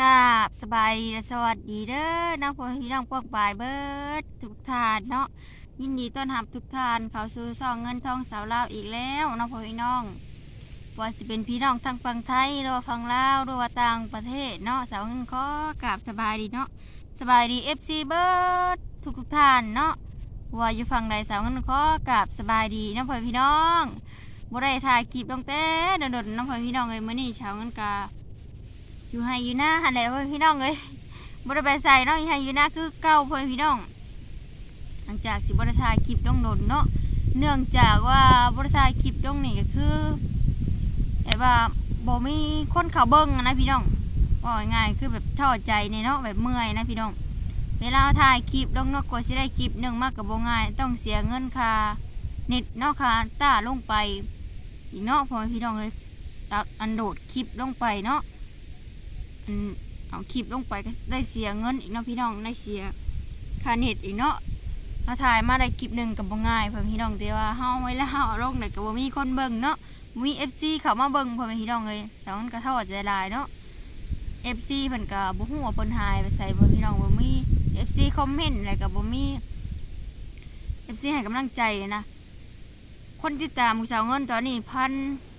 กราบสบายสวัสดีเด้อน้องพ่อพี่น้องพวกบายเบิดทุกท่านเนาะยินดีต้อนรับทุกท่านเขาสู่ช่องเงินทองสาวลาวอีกแล้วน้องพ่อพี่น้องว่าสิเป็นพี่น้องทั้งฝั่งไทยหรือว่าฝั่งลาวหรือว่าต่างประเทศเนาะสาวเงินขอกราบสบายดีเนาะสบายดี FC เบิดทุกทุกท่านเนาะว่าอยู่ฝั่งใดสาวเงินขอกราบสบายดีน้องพ่อพี่น้องบ่ได้ถ่ายคลิปลงแต่โดนๆน้องพ่อพี่น้องเลยมื้อนี้สาวเงินกา อยู่ให้อยู่หน้าหันแหละเพื่อนพี่น้องเลยบริไปใส่เนาะอยู่ให้อยู่หน้าคือเก่าเพื่อนพี่น้อง หลังจากสิบริทายคลิปต้องโดนเนาะเนื่องจากว่าบริทายคลิปต้องนี่ก็คือแบบว่าโบมีคนเขาเบิ้งนะพี่น้องว่าง่ายคือแบบท้อใจเนี่ยเนาะแบบเมื่อยนะพี่น้อง เวลาถ่ายคลิปต้องเนกกว่าสิได้คลิปหนึ่งมากกับบ่ง่าย ต้องเสียเงินค่าเน็ตเนาะค่าต้าลงไปอีกเนาะพอพี่น้องเลยอันโดดคลิปลงไปเนาะ เอาคลิปลงไปก็ได้เสียเงินอีกเนาะพี่น้องได้เสียค่าเน็ตอีกเนาะเราถ่ายมาได้คลิปหนึ่งกับบ่ง่ายเพื่อนพี่น้องแต่ว่าเฮาไว้แล้วเฮาเอาลงได้ก็บ่มีคนเบิ่งเนาะบ่มี FC เขามาเบิ่งเพื่อนพี่น้องเลยสองคนก็เท่าใจลายเนาะ FC เพิ่นก็บ่ฮู้ว่าเพิ่นหายไปใส่เพื่อนพี่น้องบ่มี FC คอมเมนต์อะไรก็บ่มี FC ให้กำลังใจนะคนติดตามผู้สาวเงินตอนนี้พัน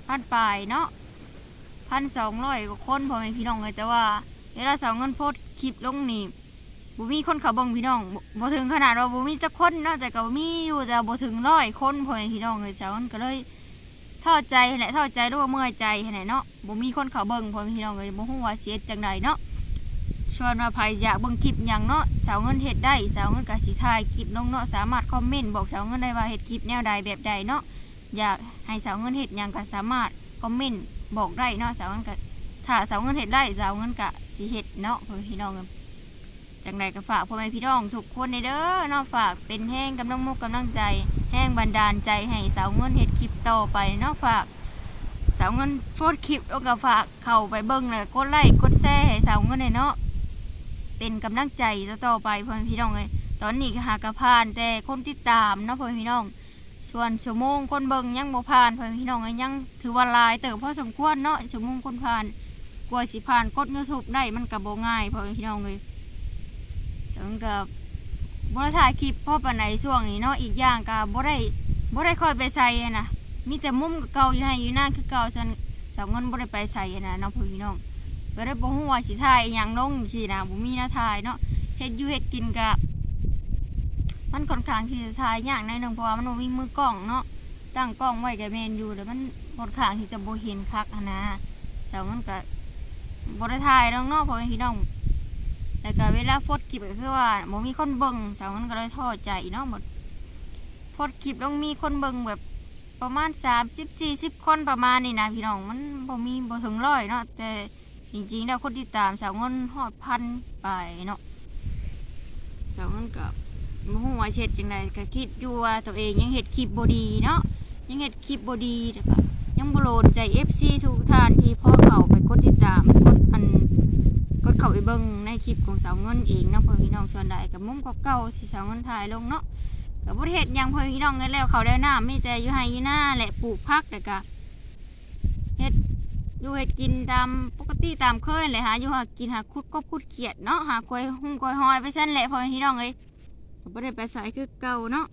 พันปลายเนาะ พันสองร้อยกว่าคนพ่อแม่พี่น้องเลยแต่ว่าเวลาสาวเงินโพสคลิปลงนี่บ่มีคนเขาเบิ่งพี่น้องบ่ถึงขนาดว่าบ่มีจักคนเนาะแต่ก็มีอยู่แต่บ่ถึงร้อยคนพ่อแม่พี่น้องเลยสาวเงินก็เลยท้อใจแหละท้อใจด้วยเมื่อยใจแหละเนาะบ่มีคนเขาเบิ่งพ่อแม่พี่น้องเลยบ่ฮู้ว่าสิเฮ็ดจังไดเนาะชวนว่าใครอยากเบิ่งคลิปหยังเนาะสาวเงินเฮ็ดได้สาวเงินก็สิถ่ายคลิปลงเนาะสามารถคอมเมนต์บอกสาวเงินได้ว่าเฮ็ดคลิปแนวใดแบบใดเนาะอยากให้สาวเงินเฮ็ดหยังก็สามารถ คอมเมนต์บอกได้เนาะสาวเงินกะถ้าสาวเงินเห็ดได้สาวเงินกะสีเห็ดเนาะพ่อแม่พี่น้องเอิ้นจังใดก็ฝากพ่อแม่พี่น้องทุกคนในเด้อเนาะฝากเป็นแห้งกำลังมุกกำลังใจ แห้งบันดาลใจให้สาวเงินเห็ดคลิปต่อไปเนาะฝากสาวเงินโพสคลิปแล้วก็ฝากเข้าไปเบิ่งแล้วกดไลค์กดแชร์ให้สาวเงินเลยเนาะเป็นกำลังใจต่อไปพ่อแม่พี่น้องเลยตอนนี้ก็หากระพานแต่คนติดตามเนาะพ่อแม่พี่น้อง ส่วนชั่วโมงคนเบิงยังบ่ผ่านพ่อแม่พี่น้องเอ้ยยังถือว่าหลายเติบพอสมควรเนาะชั่วโมงคนผ่านกว่าสิผ่านกด YouTube ได้มันก็บ่ง่ายพ่อแม่พี่น้องเอ้ยถึงกับบ่ได้ถ่ายคลิปพราะปานใดช่วงนี้เนาะอีกอย่างก็บ่ได้บ่ได้ค่อยไปใส่นะมีแต่มุมเก่าอยู่ให้อยู่หน้าคือเก่าซั่นสาวเงินบ่ได้ไปใส่อะนะนาะพ่อพี่น้องก็ได้บ่ฮู้ว่าสิถ่ายหยังลงสินะบ่มีแนวถ่ายเนาะเฮ็ดอยู่เฮ็ดกินก็ มันค่อนข้างที่จะถ่ายยากในหนึ่งเพราะว่ามันบ่มีมือกล้องเนาะตั้งกล้องไว้กับเมนอยู่แล้วมันค่อนข้างที่จะโบเห็นคักหั้นนะเจ้าเงินก็บ่ได้ถ่ายน้องเนาะเพราะว่าพี่น้องแล้วก็เวลาโพสต์คลิปก็คือว่าบ่มีคนเบิ่งเจ้าเงินก็เลยท้อใจเนาะหมดโพสต์คลิปต้องมีคนเบิ่งแบบประมาณ30 40คนประมาณนี้นะพี่น้องมันบ่มีบ่ถึงร้อยเนาะแต่จริงๆแล้วคนติดตามสาวเงินฮอดพันไปเนาะสาวเงินก็บ่ ฮู้ว่าเฮ็ดจังไดก็คิดอยู่ว่าตัวเองยังเฮ็ดคลิปบ่ดีเนาะยังเฮ็ดคลิปบ่ดีแต่ก็ยังบ่โลดใจ FC ทุกท่านที่พอเขาไปกดติดตามกดอันกดเข้าไปเบิ่งในคลิปของสาวเงินเองเนาะพ่อพี่น้องส่วนใดก็มุมเก่าๆที่สาวเงินถ่ายลงเนาะก็บ่ได้เฮ็ดหยังพ่อพี่น้องเงินแล้วเขาได้น้ามีแต่อยู่ไห้อยู่หน้าแหละปลูกผักแต่ก็เฮ็ดอยู่เฮ็ดกินตามปกติตามเคยแหละหาอยู่หากินหาคุดกบคุดเขียดเนาะหากล้วยหุ้งกล้วยหอยไปซั่นแหละพ่อพี่น้องเอ้ย บ่ได้ไปใส่คือเก่าเนาะ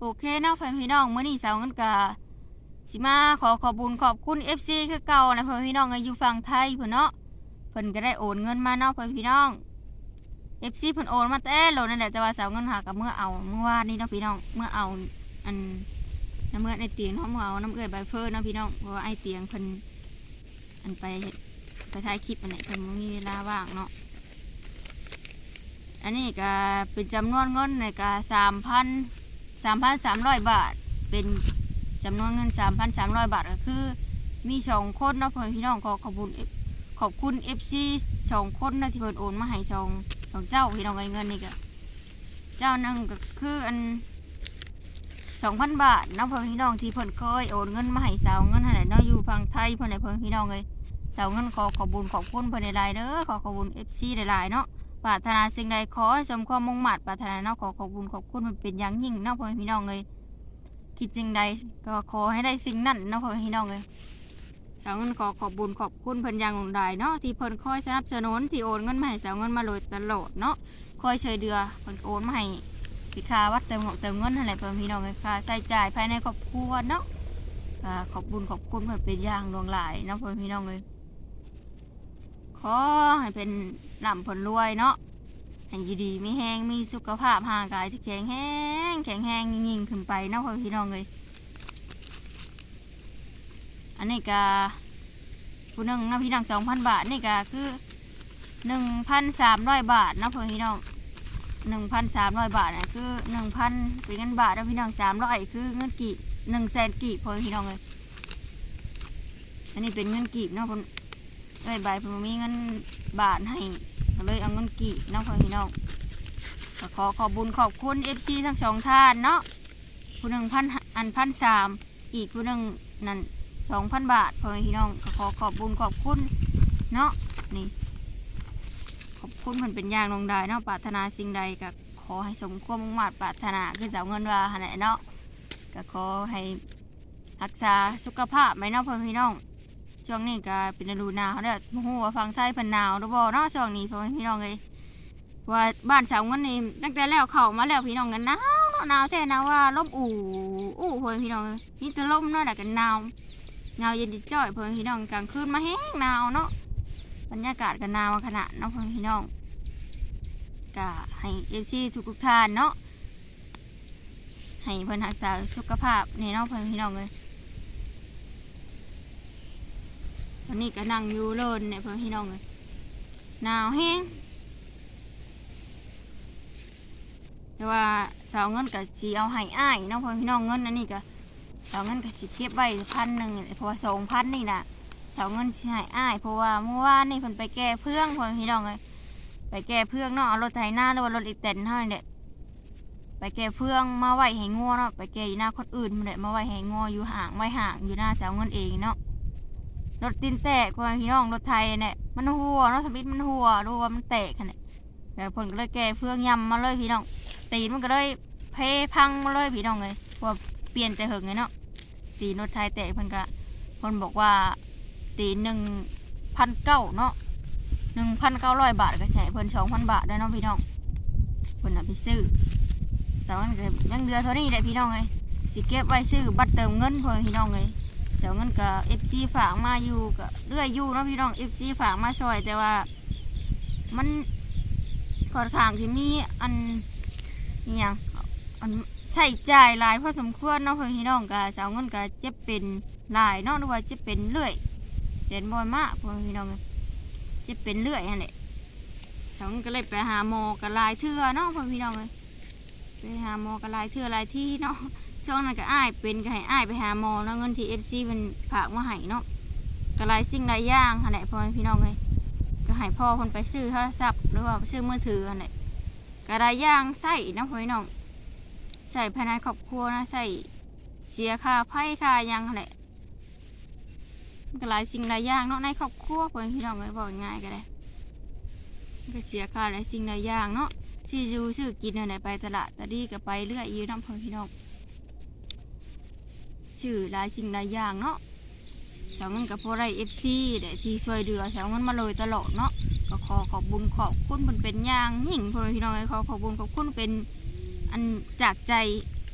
โอเคเนาะเพื่อนพี่น้องเมื้อนี้สาวเงินกะสิมาขอขอบุญขอบคุณ FC คือเก่านะเพื่อนพี่น้องอยู่ฝั่งไทยเพิ่นเนาะเพิ่นก็ได้โอนเงินมาเนาะเพื่อนพี่น้อง FC เพิ่นโอนมาแต่โลนั่นแหละแต่ว่าสาวเงินหากับเมื่อเอาเมื่อวานนี้เนาะพี่น้องเมื่อเอาอันน้ำเมื่อในเตียงเนาะเมื่อเอาน้ำเอื้อยใบเฟิร์นเนาะพี่น้องเพราะว่าไอเตียงเพิ่นอันไปไปถ่ายคลิปอันไหนเพิ่นบ่มีเวลาว่างเนาะ อันนี้ก็เป็นจำนวนเงินในก็สามพันสามพันสามร้อยบาท เป็นจำนวนเงินสามพันสามร้อยบาทก็คือ มีสองคนเนาะพ่อพี่น้องขอขอบคุณขอบคุณเอฟซีสองคนนะที่เพิ่นโอนมาให้สองสองเจ้าพี่น้องไอ้เงินนี่ก็เจ้านึงก็คืออันสองพันบาทเนาะพ่อพี่น้องที่เพิ่นเคยโอนเงินมาให้สาวเงินให้เนาะอยู่ฝั่งไทยเพิ่นให้พ่อพี่น้องเลยสาวเงินขอขอบคุญขอบคุณเพิ่นในไลน์เด้อขอขอบคุณเอฟซีหลายเนาะ ปรารถนาสิ่งใดขอให้สมความมุ่งมั่นปรารถนาเนาะขอขอบคุณขอบคุณมันเป็นอย่างยิ่งเนาะพ่อแม่พี่น้องเลยคิดจึงใดก็ขอให้ได้สิ่งนั้นเนาะพ่อแม่พี่น้องเลยสาวเงินขอขอบบุญขอบคุณเพิ่นอย่างหลงใดเนาะที่เพิ่นคอยสนับสนุนที่โอนเงินมาให้สาวเงินมาโดยตลอดเนาะคอยช่วยเดือเพิ่นโอนมาให้พิค่าวัดเติมเงินเติมเงินนั่นแหละเพิ่นพี่น้องเลยค่าใช้จ่ายภายในครอบครัวเนาะขอบบุญขอบคุณเพิ่นเป็นอย่างหลวงหลายเนาะพิ่นพี่น้องเลยขอให้เป็น ลำผลรวยเนาะให้อยู่ดีมีแห้งมีสุขภาพห่างกายที่แข็งแห้งแข็งแห้งยิ่งขึ้นไปเนาะเพิ่นพี่น้องเลยอันนี้ก็ผู้หนึ่งนะพี่น้องสองพันบาทนี่ก็คือหนึ่งพันสามร้อยบาทนะพี่น้องหนึ่งพันสามร้อยบาทนะคือหนึ่งพันเป็นเงินบาทนะพี่น้องสามร้อยคือเงินกีบหนึ่งแสนกีบพอพี่น้องเลยอันนี้เป็นเงินกีบเนาะ เอ้ยใบผมมีเงินบาทให้ก็เลยเอาเงินกีบเนาะพอพี่น้องก็ขอขอบบุญขอบคุณเอฟซีทั้งสองท่านเนาะผู้หนึ่งพันอันพันสามอีกผู้หนึ่งนั่นสองพันบาทพ่อแม่พี่น้องก็ขอขอบบุญขอบคุณเนาะนี่ขอบคุณมันเป็นอย่างลงได้เนาะปรารถนาสิ่งใดก็ขอให้สมความมุ่งมั่นปรารถนาคือสาวเงินว่าหันเนาะก็ขอให้รักษาสุขภาพไหมเนาะพ่อแม่พี่น้อง ช่วงนี้ก็เป็นฤดูหนาวเด้อโอ้โหว่าฟังไทยเป็นหนาวหรือบ่เนาะช่วงนี้พ่อแม่พี่น้องเลยว่าบ้านสาวเงินนี่ตั้งแต่แล้วเข้ามาแล้วพี่น้องกันหนาวเนาะหนาวแท้หนาวว่าลมอู่อู้พ่อแม่พี่น้องเอ้ยนี่แต่ลมเนาะแต่กันหนาวหนาวเย็นจิจ่อยพ่อนพี่น้องกลางคืนมาแห้งหนาวเนาะบรรยากาศก็หนาวขนาดเนาะพ่อนพี่น้องก็ให้เอซี่ทุกทุกๆท่านเนาะให้เพื่อนรักษาสุขภาพในเนาะพ่อนพี่น้องเลย วันนี้ก็นั่งอยู่เลินเนี่ยเพื่อนพี่น้องเลยหนาวแห้งแต่ว่าสาวเงินกับสีเอาให้อ้ายเนาะเพื่อนพี่น้องเงินอันนี้ก็เสาเงินก็สิเก็บไว้พันหนึ่งเพราะว่าสองพันนี่นะเสาเงินสิใหายอ้าย เพราะว่าเมื่อวานนี่เพิ่นไปแก้เพื่องพ่อพี่น้องเลยไปแก้เพื่องเนาะเอารถไถนาหรือว่ารถอีแตนเท่านั้นแหละไปแก้เพื่องมาไหว้ให้งัวเนาะไปแก้อยู่หน้าคนอื่นมาเลยมาไหว้ให้งัวอยู่ห่างไว้ห่างอยู่หน้าเสาเงินเองเนาะ รถตีนแตกพ่อแม่พี่น้องรถไทยเนี่ยมันหัวเนาะสมิธมันหัวดูว่ามันแตกขนาดแล้วเพิ่นก็เลยแก้เพื่องยำมาเลยพี่น้อง ตีนมันก็เลยเพพังมาเลยพี่น้องเลยพว่าเปลี่ยนแต่เหิงไงเนาะตีนถไทยแตกเพิ่นก็เพิ่นบอกว่า ตีหนึ่งพันเก้าเนาะหนึ่งพันเก้าร้อยบาทก็ใช้เพิ่นสองพันบาทได้เนาะพี่น้องเพิ่นน่ะไปซื้อสาวเงินก็ยังเดือเท่านี้แหละพี่น้องเลยสิเก็บไว้ซื้อบัตรเติมเงินพ่อพี่น้องเลย เจ้าเงินก็เอฟซีฝากมาอยู่ก็เรื่อยอยู่เนาะพี่น้องเอฟซีฝากมาช่วยแต่ว่า มันค่อนข้างที่มีอันอหย่างอันใส่จ่ายหลายพอสมควรเนาะพี่น้องก็สาเงินก็เจ็บเป็นหลายเนาะหรือว่าจ็บเป็นเลื่อยเด่นบ่อยมากพี่น้องจ็บเป็นเลื่อยนั่นแหละสาเงินก็เลยไปหาหมอกับลายเทื่อเนาะพี่น้องเลยไปหาหมอกับลายเทื่อลายที่เนาะ ช่วงนั้นก็อ้ายเป็นก็ให้อ้ายไปหาหมอแล้วเงินที่เอฟซีมันฝากมาให้เนาะก็หลายสิ่งหลายอย่างนั่นแหละพ่อพี่น้องเลยก็ให้พ่อคนไปซื้อโทรศัพท์หรือว่าไปซื้อมือถือนั่นแหละก็หลายอย่างใส่นะพ่อพี่น้องใส่ภายในครอบครัวนะใส่เสียค่าไพ่ค่ายังแหละมันก็หลายสิ่งหลายอย่างเนาะในครอบครัวพ่อพี่น้องเลยบอกง่ายก็ได้ก็เสียค่าหลายสิ่งหลายอย่างเนาะที่อยู่ซื้อกินอะไรไปตลาดตะดีก็ไปเรื่อยอยู่น้ำพ่อนพี่น้อง ชื่อหลายสิ่งหลายอย่างเนาะสาวเงินกับพอไรเอฟซีแต่ที่ช่วยเดือสาวเงินมาเลยตลอดเนาะก็ขอขอบบุญขอบคุณมันเป็นอย่างยิ่งเพื่อนพี่น้องเลยขอขอบบุญขอบคุณเป็นอันจากใจ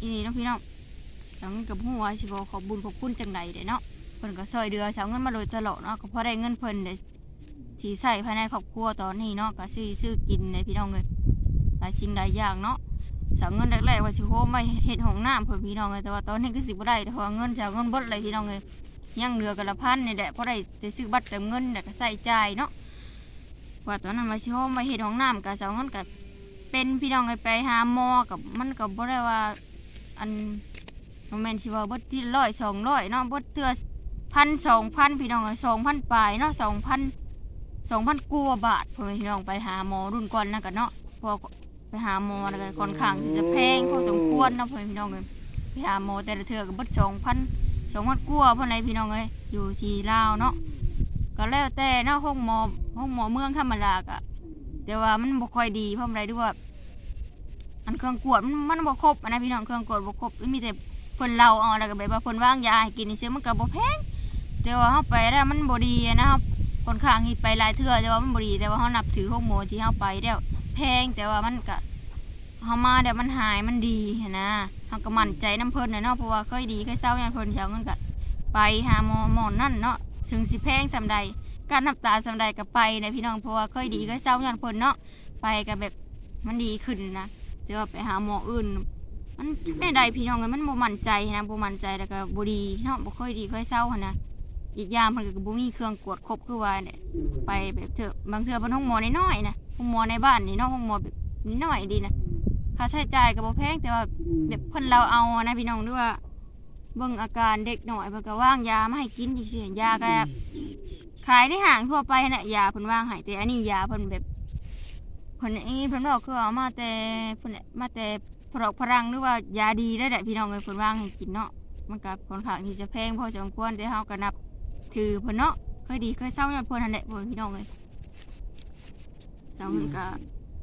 อีนี่นะพี่น้องสาวเงินกับหัวสิบอขอบบุญขอบคุณจังใดเด้เนาะเพิ่นก็ซอยเดือสาวเงินมาโดยตลอดเนาะก็พอได้เงินเพิ่นเด้ที่ใส่ภายในครอบครัวตอนนี้เนาะก็ซื้อซื้อกินเลยพี่น้องเลยหลายสิ่งหลายอย่างเนาะ สาวเงินแรกๆว่าสิโฮมไม่เฮ็ดห้องน้ำเพิ่นพี่น้องเลยแต่ว่าตอนนี้ก็สิบ่ได้เพราะว่าเงินสาวเงินบดเลยพี่น้องเลยยังเหลือกันละพันนี่แหละพอได้แต่ซื้อบัตรเติมเงินแล้วก็ใส่ใจเนาะว่าตอนนั้นว่าสิโฮมไม่เฮ็ดห้องน้ำกับสาวเงินกับเป็นพี่น้องไงไปหาหมอกับมันกับบ่ได้ว่าอันโมเมนต์สิว่าบดที่ร้อยสองร้อยเนาะบดเทือพันสองพันพี่น้องสองพันปลายเนาะสองพันสองพันกัวบาทพอพี่น้องไปหาหมอรุ่นก่อนนะกันเนาะพอ ไปหาหมอแล้วก็ค่อนข้างที่จะแพงพอสมควรเนาะพอพี่น้องเลยไปหาหมอแต่ละเทือกับบดสองพันสองพันกว่าพอในพี่น้องเลยอยู่ที่ลาวเนาะก็แล้วแต่เนาะห้องหมอห้องหมอเมืองธรรมดากะแต่ว่ามันบ่ค่อยดีเพราะอะไรด้วยว่าอันเครื่องกวดมันมันบ่ครบอันนะพี่น้องเครื่องกวดบ่ครบมีแต่เพิ่นเราเอาแล้วก็แบบว่าเพิ่นวางยาให้กินนี่ซื้อมันก็บ่แพงแต่ว่าเฮาไปแล้วมันบ่ดีนะครับค่อนข้างที่ไปหลายเทื่อแต่ว่ามันบ่ดีแต่ว่าเฮานับถือห้องหมอที่เฮาไปแล้ว แพงแต่ว่ามันก็เฮามาเดี๋ยวมันหายมันดีหั้นนะเฮาก็มั่นใจน้ำเพิ่นน่ะเนาะเพราะว่าเคยดีเคยเศร้าอย่างเพิ่นเช้าเงินก็ไปหาหมอหมอนั่นเนาะถึงสิแพงสำใดการนับตาสำใดก็ไปนะพี่น้องเพราะว่าเคยดีเคยเศร้าอย่างเพิ่นเนาะไปก็แบบมันดีขึ้นนะแต่ว่าไปหาหมออื่น มันได้ใดพี่น้องเอ้ยมันบ่มั่นใจนะบ่มั่นใจแล้วก็บ่ดีเนาะบ่ค่อยดีค่อยเศร้าหันนะอีกอย่างเพิ่นก็บ่มีเครื่องกวดครบคือว่าเนี่ยไปแบบเถอะบางเทื่อเพิ่นห้องหมอน้อยๆนะ ห้องหมอในบ้านนี่เนาะห้องหมอแบบน้อยดีนะค่าใช้จ่ายก็บ่แพงแต่ว่าแบบเพิ่นเราเอานะพี่น้องด้วยว่าเบิ่งอาการเด็กหน่อยเพิ่นก็วางยามาให้กินจังซี่ยาก็แบบขายในห้างทั่วไปน่ะยาเพิ่นวางให้แต่อันนี้ยาเพิ่นแบบเพิ่นอันนี้เพิ่นบอกคือเอามาแต่เพิ่นมาแต่พรอกพรังหรือว่ายาดีได้แหละพี่น้องเอ้ยเพิ่นว่างให้กินเนาะมันก็ค่อนข้างที่จะแพงพอสมควรแต่เฮาก็นับถือเพิ่นเนาะเคยดีเคยเศร้าอย่างเพิ่นนั่นแหละพ่อพี่น้องเอ้ย เจ้าเงินก็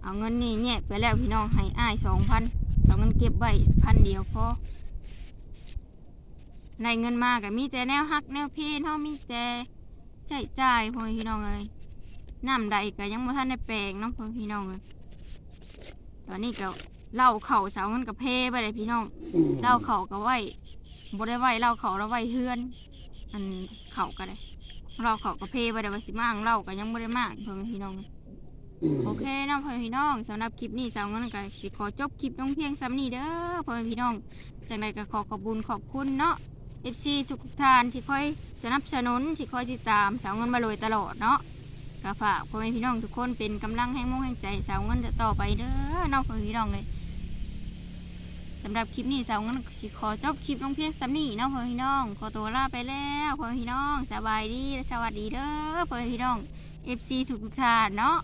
เอาเงินนี่แยกไปแล้วพี่น้องให้อ้าย2,000เอาเงินเก็บไว้พันเดียวพอได้เงินมาก็มีแต่แนวฮักแนวเพนเฮามีแต่ใช้จ่ายพ่อพี่น้องเอ้ยน้ำใดก็ยังบ่ทันได้แปลงเนาะพ่อพี่น้องเอ้ยตอนนี้ก็เหล่าเข่าเสาเงินกับเพไปเลยพี่น้องเหล่าเข่าก็ไหวบ่ได้ไหวเหล่าเข่าแล้วไหวเฮือน อันเข่าก็ได้เหล่าเข่ากับเพไปได้ว่าสิมากเหล่าก็ยังบ่ได้มากพ่อแม่พี่น้อง โอเคนะพ่อพี่น้องสำหรับคลิปนี้สาวเงินก็สิขอจบคลิปลงเพียงซ้ำนี้เด้อพ่อพี่น้องจังใดก็ขอขอบคุญขอบคุณเนาะ FC ทุกท่านที่คอยสนับสนุนที่คอยติดตามสาวเงินมาโดยตลอดเนาะก็ฝากพ่อแม่พี่น้องทุกคนเป็นกำลังให้มุ่งให้ใจสาวเงินต่อไปเด้อนาะพ่อพี่น้องเลยสำหรับคลิปนี้สาวเงั้นสิขอจบคลิปลงเพียงสำนีเนาะพ่อพี่น้องขอตัวลาไปแล้วพ่อพี่น้องสบายดีสวัสดีเด้อพ่อพี่น้อง FC ทุกท่านเนาะ